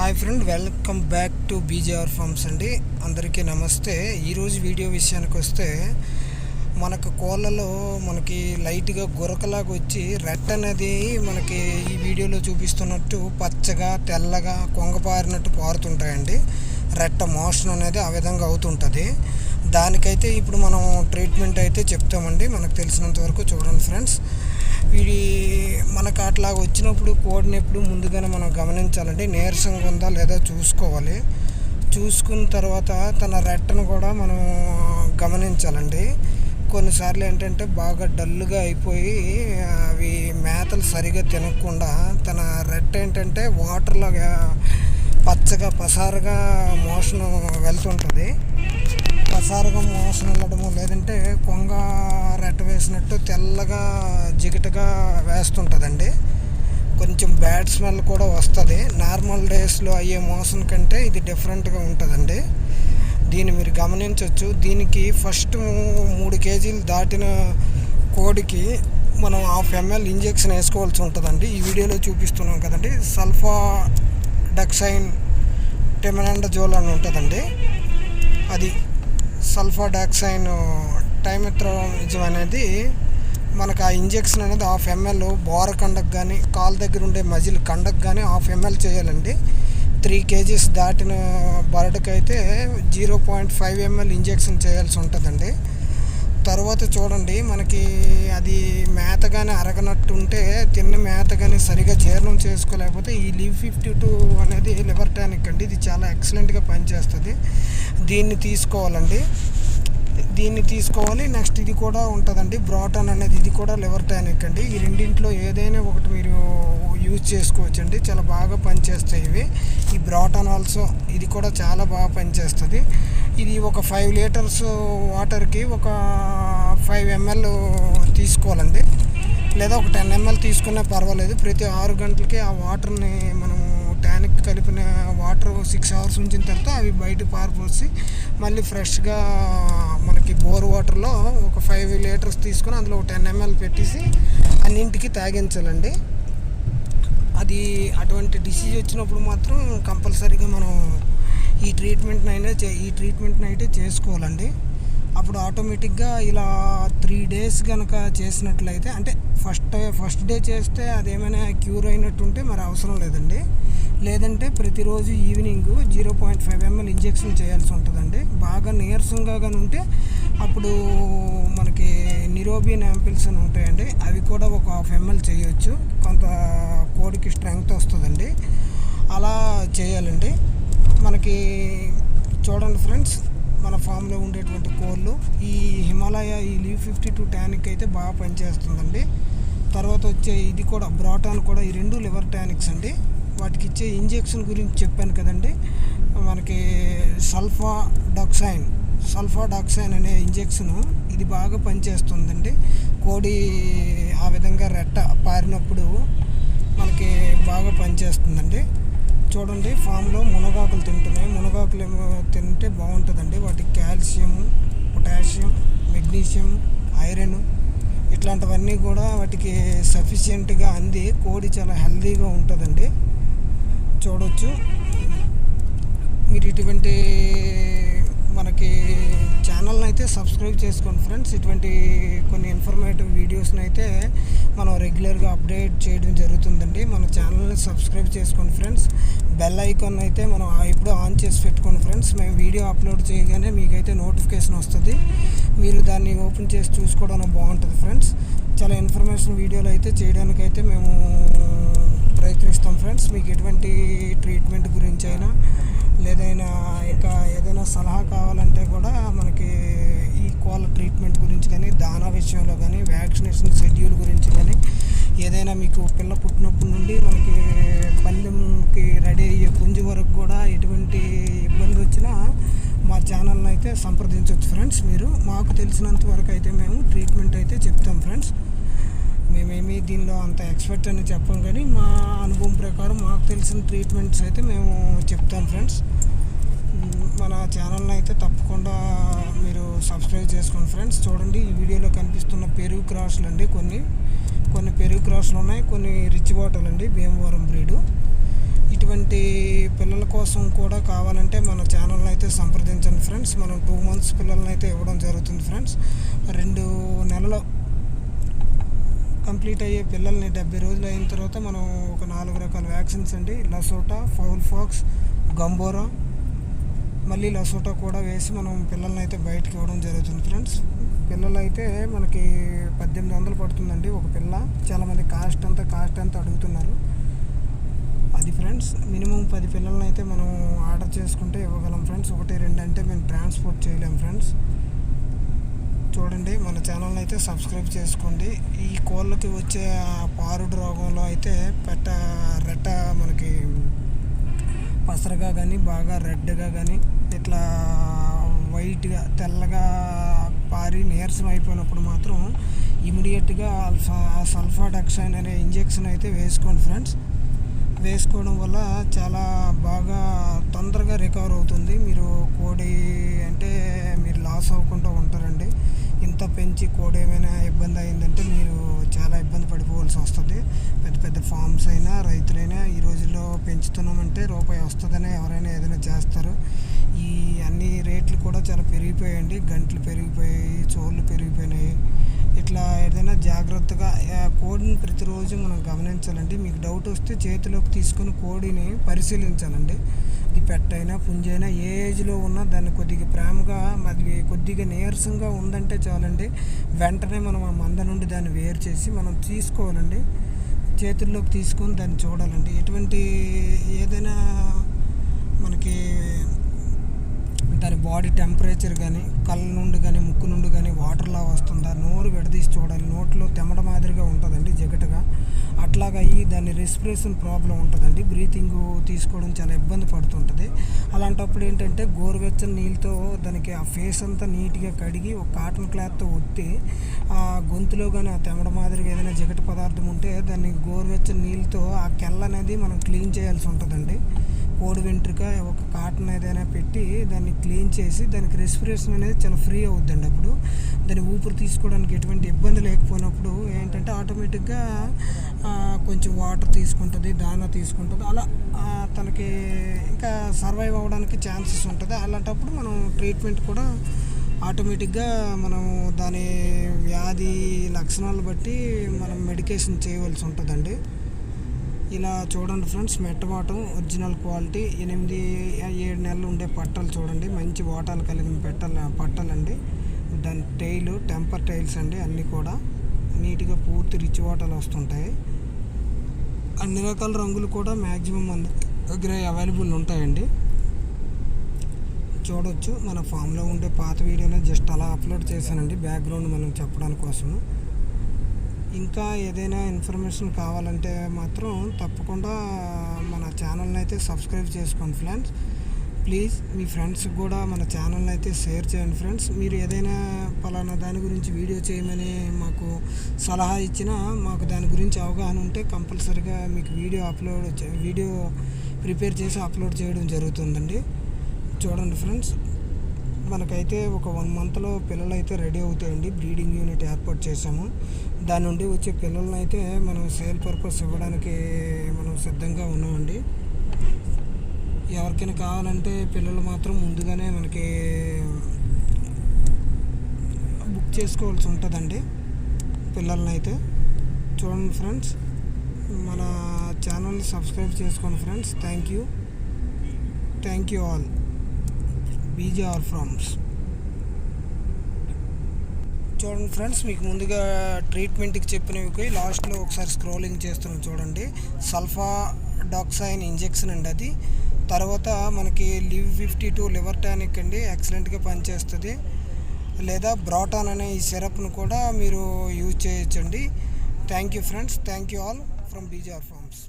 Hi friend welcome back to BJR farms అండి. అందరికీ నమస్తే. ఈరోజు వీడియో విషయానికి వస్తే మనకు కోళ్ళలో మనకి లైట్గా గురకలాగా వచ్చి రెట్ అనేది మనకి ఈ వీడియోలో చూపిస్తున్నట్టు పచ్చగా తెల్లగా కొంగపారినట్టు పారుతుంటాయండి. రెట్ట మోషన్ అనేది ఆ విధంగా అవుతుంటుంది. దానికైతే ఇప్పుడు మనం ట్రీట్మెంట్ అయితే చెప్తామండి. మనకు తెలిసినంత వరకు చూడండి ఫ్రెండ్స్. వీడి మనకు అట్లా వచ్చినప్పుడు కోడినప్పుడు ముందుగానే మనం గమనించాలండి నీరసంగా ఉందా లేదా చూసుకోవాలి. చూసుకున్న తర్వాత తన రెట్టను కూడా మనం గమనించాలండి. కొన్నిసార్లు ఏంటంటే బాగా డల్గా అయిపోయి అవి మేతలు సరిగా తినకుండా తన రెట్ట ఏంటంటే వాటర్లాగా పచ్చగా పసారుగా మోషన్ వెళ్తుంటుంది. పసారుగా మోషన్ వెళ్ళడము లేదంటే కొంగ వేసినట్టు తెల్లగా జిగటగా వేస్తుంటుందండి. కొంచెం బ్యాడ్ స్మెల్ కూడా వస్తుంది. నార్మల్ డేస్లో అయ్యే మోసం కంటే ఇది డిఫరెంట్గా ఉంటుందండి. దీన్ని మీరు గమనించవచ్చు దీనికి ఫస్ట్ మూడు కేజీలు దాటిన కోడికి మనం హాఫ్ ఎంఎల్ ఇంజెక్షన్ వేసుకోవాల్సి ఉంటుందండి. ఈ వీడియోలో చూపిస్తున్నాం కదండి. సల్ఫా డక్సైన్ టెమనాండజోల్ అని ఉంటుందండి. అది సల్ఫా సల్ఫాడాక్సైన్ టైమెత్రోజం అనేది మనకు ఆ ఇంజెక్షన్ అనేది హాఫ్ ఎంఎల్ బోర కండకు కానీ కాలు దగ్గర ఉండే మజిల్ కండకు కానీ హాఫ్ ఎంఎల్ చేయాలండి. త్రీ కేజీస్ దాటిన బర్డ్కి అయితే zero point five ML injection చేయాల్సి ఉంటుందండి. తర్వాత చూడండి మనకి అది మేత కానీ అరగనట్టు ఉంటే తిన్న మేత కానీ సరిగా జీర్ణం చేసుకోలేకపోతే ఈ లీవ్ ఫిఫ్టీ టూ అనేది లివర్ టానిక్ అండి. ఇది చాలా ఎక్సలెంట్గా పనిచేస్తుంది. దీన్ని తీసుకోవాలండి. దీన్ని తీసుకోవాలి. నెక్స్ట్ ఇది కూడా ఉంటుందండి. బ్రాటన్ అనేది ఇది కూడా లివర్ టానిక్ అండి. ఈ రెండింటిలో ఏదైనా ఒకటి మీరు యూజ్ చేసుకోవచ్చండి. చాలా బాగా పనిచేస్తాయి ఇవి. ఈ బ్రాటన్ ఆల్సో ఇది కూడా చాలా బాగా పనిచేస్తుంది. ఇది ఒక ఫైవ్ లీటర్స్ వాటర్కి ఒక ఫైవ్ ఎంఎల్ తీసుకోవాలండి. లేదా ఒక టెన్ ఎంఎల్ తీసుకున్నా పర్వాలేదు. ప్రతి ఆరు గంటలకి ఆ వాటర్ని మనం ట్యానిక్ కలిపిన వాటర్ సిక్స్ అవర్స్ ఉంచిన తర్వాత అవి బయట పారిపోసి మళ్ళీ ఫ్రెష్గా మనకి బోర్ వాటర్లో ఒక ఫైవ్ లీటర్స్ తీసుకొని అందులో ఒక టెన్ ఎంఎల్ పెట్టేసి అన్నింటికి తాగించాలండి. అది అటువంటి డిసీజ్ వచ్చినప్పుడు మాత్రం కంపల్సరీగా మనం ఈ ట్రీట్మెంట్ అయినా చే ఈ ట్రీట్మెంట్ని అయితే చేసుకోవాలండి. అప్పుడు ఆటోమేటిక్గా ఇలా త్రీ డేస్ కనుక చేసినట్లయితే అంటే ఫస్ట్ ఫస్ట్ డే చేస్తే అదేమైనా క్యూర్ అయినట్టు ఉంటే మరి అవసరం లేదండి. లేదంటే ప్రతిరోజు evening zero point five ML injection చేయాల్సి ఉంటుందండి. బాగా నీరసంగా కానీ ఉంటే అప్పుడు మనకి నిరోబిన్ యాంపిల్స్ అని ఉంటాయండి. అవి కూడా ఒక హాఫ్ ఎంఎల్ చేయొచ్చు. కొంత కోడికి స్ట్రెంగ్త్ వస్తుందండి. అలా చేయాలండి. మనకి చూడండి ఫ్రెండ్స్ మన ఫామ్లో ఉండేటువంటి కోళ్ళు ఈ హిమాలయ ఈ లీవ్ ఫిఫ్టీ టూ టానిక్ అయితే బాగా పనిచేస్తుందండి. తర్వాత వచ్చే ఇది కూడా బ్రాటాన్ కూడా ఈ రెండు లివర్ టానిక్స్ అండి. వాటికి ఇచ్చే ఇంజెక్షన్ గురించి చెప్పాను కదండి. మనకి సల్ఫా డాక్సైన్ సల్ఫా డాక్సైన్ అనే ఇంజెక్షను ఇది బాగా పనిచేస్తుందండి. కోడి ఆ విధంగా రెట్ట పారినప్పుడు మనకి బాగా పనిచేస్తుందండి. చూడండి ఫామ్లో మునగాకులు తింటున్నాయి. మునగాకులు ఏమో తింటే బాగుంటుందండి. వాటికి కాల్షియం పొటాషియం మెగ్నీషియం ఐరన్ ఇట్లాంటివన్నీ కూడా వాటికి సఫిషియెంట్గా అంది. కోడి చాలా హెల్తీగా ఉంటుందండి. చూడవచ్చు మీరు ఇటువంటి మనకి ఛానల్ని అయితే సబ్స్క్రైబ్ చేసుకోండి ఫ్రెండ్స్. ఇటువంటి కొన్ని ఇన్ఫర్మేటివ్ వీడియోస్ని అయితే మనం రెగ్యులర్గా అప్డేట్ చేయడం జరుగుతుందండి. మన ఛానల్ని సబ్స్క్రైబ్ చేసుకోండి ఫ్రెండ్స్. బెల్ ఐకాన్ అయితే మనం ఇప్పుడు ఆన్ చేసి పెట్టుకోండి ఫ్రెండ్స్. మేము వీడియో అప్లోడ్ చేయగానే మీకైతే నోటిఫికేషన్ వస్తుంది. మీరు దాన్ని ఓపెన్ చేసి చూసుకోవడం బాగుంటుంది ఫ్రెండ్స్. చాలా ఇన్ఫర్మేషన్ వీడియోలు అయితే చేయడానికైతే మేము ప్రయత్నిస్తాం ఫ్రెండ్స్ మీకు ఎటువంటి ట్రీట్మెంట్ గురించి అయినా లేదైనా ఇంకా ఏదైనా సలహా కావాలంటే కూడా మనకి ఈ కోళ్ళ ట్రీట్మెంట్ గురించి కానీ దానా విషయంలో కానీ వ్యాక్సినేషన్ షెడ్యూల్ గురించి కానీ ఏదైనా మీకు పిల్ల పుట్టినప్పటి నుండి మనకి పందెంకి రెడీ అయ్యే పుంజు వరకు కూడా ఎటువంటి ఇబ్బంది వచ్చినా మా ఛానల్ని అయితే సంప్రదించవచ్చు ఫ్రెండ్స్ మీరు మాకు తెలిసినంత వరకు అయితే మేము ట్రీట్మెంట్ అయితే చెప్తాం ఫ్రెండ్స్ మేమేమి దీనిలో అంత ఎక్స్పర్ట్ అని చెప్పం కానీ మా అనుభవం ప్రకారం మాకు తెలిసిన ట్రీట్మెంట్స్ అయితే మేము చెప్తాం ఫ్రెండ్స్ మన ఛానల్ని అయితే తప్పకుండా మీరు సబ్స్క్రైబ్ చేసుకోండి ఫ్రెండ్స్ చూడండి ఈ వీడియోలో కనిపిస్తున్న పెరుగు క్రాస్లు అండి కొన్ని. కొన్ని పెరుగు క్రాస్లు ఉన్నాయి కొన్ని రిచ్ బాటల్ అండి భీమవరం బ్రీడు ఇటువంటి పిల్లల కోసం కూడా కావాలంటే మన ఛానల్ని అయితే సంప్రదించండి ఫ్రెండ్స్ మనం టూ మంత్స్ పిల్లల్ని అయితే ఇవ్వడం జరుగుతుంది ఫ్రెండ్స్ రెండు నెలలు కంప్లీట్ అయ్యే పిల్లల్ని డెబ్బై రోజులు అయిన తర్వాత మనం ఒక నాలుగు రకాల వ్యాక్సిన్స్ అండి. LaSota fowl pox Gumboro. మళ్ళీ లసోటా కూడా వేసి మనం పిల్లల్ని అయితే బయటకు ఇవ్వడం జరుగుతుంది ఫ్రెండ్స్. పిల్లలు అయితే మనకి పద్దెనిమిది వందలు పడుతుందండి ఒక పిల్ల. చాలామంది కాస్ట్ అంతా కాస్ట్ అంతా అడుగుతున్నారు. అది ఫ్రెండ్స్ మినిమం పది పిల్లల్ని అయితే మనం ఆర్డర్ చేసుకుంటే ఇవ్వగలం ఫ్రెండ్స్. ఒకటి రెండు అంటే మేము ట్రాన్స్పోర్ట్ చేయలేం ఫ్రెండ్స్. చూడండి మన ఛానల్ అయితే సబ్స్క్రైబ్ చేసుకోండి. ఈ కోళ్ళకి వచ్చే పారుడు రోగంలో అయితే పెట్ట రెట్ట మనకి పసరగా కానీ బాగా రెడ్గా కానీ ఇట్లా వైట్గా తెల్లగా పారి నీరసం అయిపోయినప్పుడు మాత్రం ఇమీడియట్గా అల్ఫా సల్ఫా డక్సైన్ అనే ఇంజెక్షన్ అయితే వేసుకోండి ఫ్రెండ్స్ వేసుకోవడం వల్ల చాలా బాగా తొందరగా రికవర్ అవుతుంది. మీరు కోడి అంటే మీరు లాస్ అవ్వకుండా ఉంటారండి. ఇంత పెంచి కోడి ఏమైనా ఇబ్బంది అయిందంటే మీరు చాలా ఇబ్బంది పడిపోవాల్సి వస్తుంది. పెద్ద పెద్ద ఫార్మ్స్ అయినా రైతులైనా ఈ రోజుల్లో పెంచుతున్నామంటే రూపాయి వస్తుందనే ఎవరైనా ఏదైనా చేస్తారు. ఈ అన్ని రేట్లు కూడా చాలా పెరిగిపోయాయండి. గంటలు పెరిగిపోయాయి చోళ్ళు పెరిగిపోయినాయి. ఇట్లా ఏదైనా జాగ్రత్తగా కోడిని ప్రతిరోజు మనం గమనించాలండి. మీకు డౌట్ వస్తే చేతిలోకి తీసుకొని కోడిని పరిశీలించాలండి. పెట్ పెట్టైనా పుంజైనా ఏ ఏజ్లో ఉన్నా దాన్ని కొద్దిగా ప్రేమగా అది కొద్దిగా నీరసంగా ఉందంటే చాలండి. వెంటనే మనం ఆ మంద నుండి దాన్ని వేరు చేసి మనం తీసుకోవాలండి. చేతుల్లోకి తీసుకొని దాన్ని చూడాలండి. ఎటువంటి ఏదైనా మనకి దాని బాడీ టెంపరేచర్ కానీ కళ్ళ నుండి కానీ ముక్కు నుండి కానీ వాటర్లా వస్తుందా. నోరు విడదీసి చూడాలి. నోట్లో తెమ్మడ మాదిరిగా ఉంటుందండి జగటగా. అట్లాగా అయ్యి దాని రెస్పిరేషన్ ప్రాబ్లం ఉంటుందండి. బ్రీతింగ్ తీసుకోవడం చాలా ఇబ్బంది పడుతుంటుంది. అలాంటప్పుడు ఏంటంటే గోరువెచ్చని నీళ్ళతో దానికి ఆ ఫేస్ అంతా నీట్గా కడిగి ఒక కాటన్ క్లాత్తో ఒత్తి ఆ గొంతులో కానీ ఆ తెమ్మడ మాదిరిగా ఏదైనా జగట పదార్థం ఉంటే దాన్ని గోరువెచ్చని నీళ్ళతో ఆ కెళ్ళ అనేది మనం క్లీన్ చేయాల్సి ఉంటుందండి. కోడి వెంట్రుక ఒక కాటన్ ఏదైనా పెట్టి దాన్ని క్లీన్ చేసి దానికి రెస్పిరేషన్ అనేది చాలా ఫ్రీ అవుద్దండి అప్పుడు. దాని ఊపిరి తీసుకోవడానికి ఎటువంటి ఇబ్బంది లేకపోయినప్పుడు ఏంటంటే ఆటోమేటిక్గా కొంచెం వాటర్ తీసుకుంటుంది దానా తీసుకుంటుంది. అలా తనకి ఇంకా సర్వైవ్ అవ్వడానికి ఛాన్సెస్ ఉంటుంది. అలాంటప్పుడు మనం ట్రీట్మెంట్ కూడా ఆటోమేటిక్గా మనం దాని వ్యాధి లక్షణాలు బట్టి మనం మెడికేషన్ చేయవలసి ఉంటుందండి. ఇలా చూడండి ఫ్రెండ్స్ మెట్టవాటం ఒరిజినల్ క్వాలిటీ. ఎనిమిది ఏడు నెలలు ఉండే పట్టలు చూడండి. మంచి వాటాలు కలిగిన పెట్టలు పట్టలండి. దాని టైలు టెంపర్ టైల్స్ అండి అన్నీ కూడా. నీట్గా పూర్తి రిచ్ వాటాలు వస్తుంటాయి. అన్ని రకాల రంగులు కూడా మ్యాక్సిమం మన దగ్గర అవైలబుల్ ఉంటాయండి. చూడొచ్చు. మన ఫామ్లో ఉండే పాత వీడియోనే జస్ట్ అలా అప్లోడ్ చేశానండి. బ్యాక్గ్రౌండ్ మనం చెప్పడానికి కోసము ఇంకా ఏదైనా ఇన్ఫర్మేషన్ కావాలంటే మాత్రం తప్పకుండా మన ఛానల్ని అయితే సబ్స్క్రైబ్ చేసుకోండి ఫ్రెండ్స్. ప్లీజ్ మీ ఫ్రెండ్స్కి కూడా మన ఛానల్ని అయితే షేర్ చేయండి ఫ్రెండ్స్. మీరు ఏదైనా పలానా దాని గురించి వీడియో చేయమని మాకు సలహా ఇచ్చినా మాకు దాని గురించి అవగాహన ఉంటే కంపల్సరిగా మీకు వీడియో అప్లోడ్ వీడియో ప్రిపేర్ చేసి అప్లోడ్ చేయడం జరుగుతుందండి. చూడండి ఫ్రెండ్స్. మనకైతే ఒక వన్ మంత్లో పిల్లలు అయితే రెడీ అవుతాయండి. బ్రీడింగ్ యూనిట్ ఏర్పాటు చేసాము దాని నుండి వచ్చే పిల్లలను అయితే మనం సేల్ పర్పస్ ఇవ్వడానికి మనం సిద్ధంగా ఉన్నామండి. ఎవరికైనా కావాలంటే పిల్లలు మాత్రం ముందుగానే మనకి బుక్ చేసుకోవాల్సి ఉంటుందండి. పిల్లల్ని అయితే చూడండి ఫ్రెండ్స్. మన ఛానల్ని సబ్స్క్రైబ్ చేసుకోండి friends. Thank you thank you all BJ R farms చూడండి ఫ్రెండ్స్ మీకు ముందుగా ట్రీట్మెంట్కి చెప్పినవి లాస్ట్లో ఒకసారి స్క్రోలింగ్ చేస్తున్నాం చూడండి. సల్ఫా డాక్సైన్ ఇంజెక్షన్ అండి అది. తర్వాత మనకి Liv fifty two liver tonic అండి ఎక్సలెంట్గా పనిచేస్తుంది. లేదా బ్రాటాన్ అనే ఈ సిరప్ను కూడా మీరు యూజ్ చేయొచ్చండి. Thank you friends thank you all from BJR farms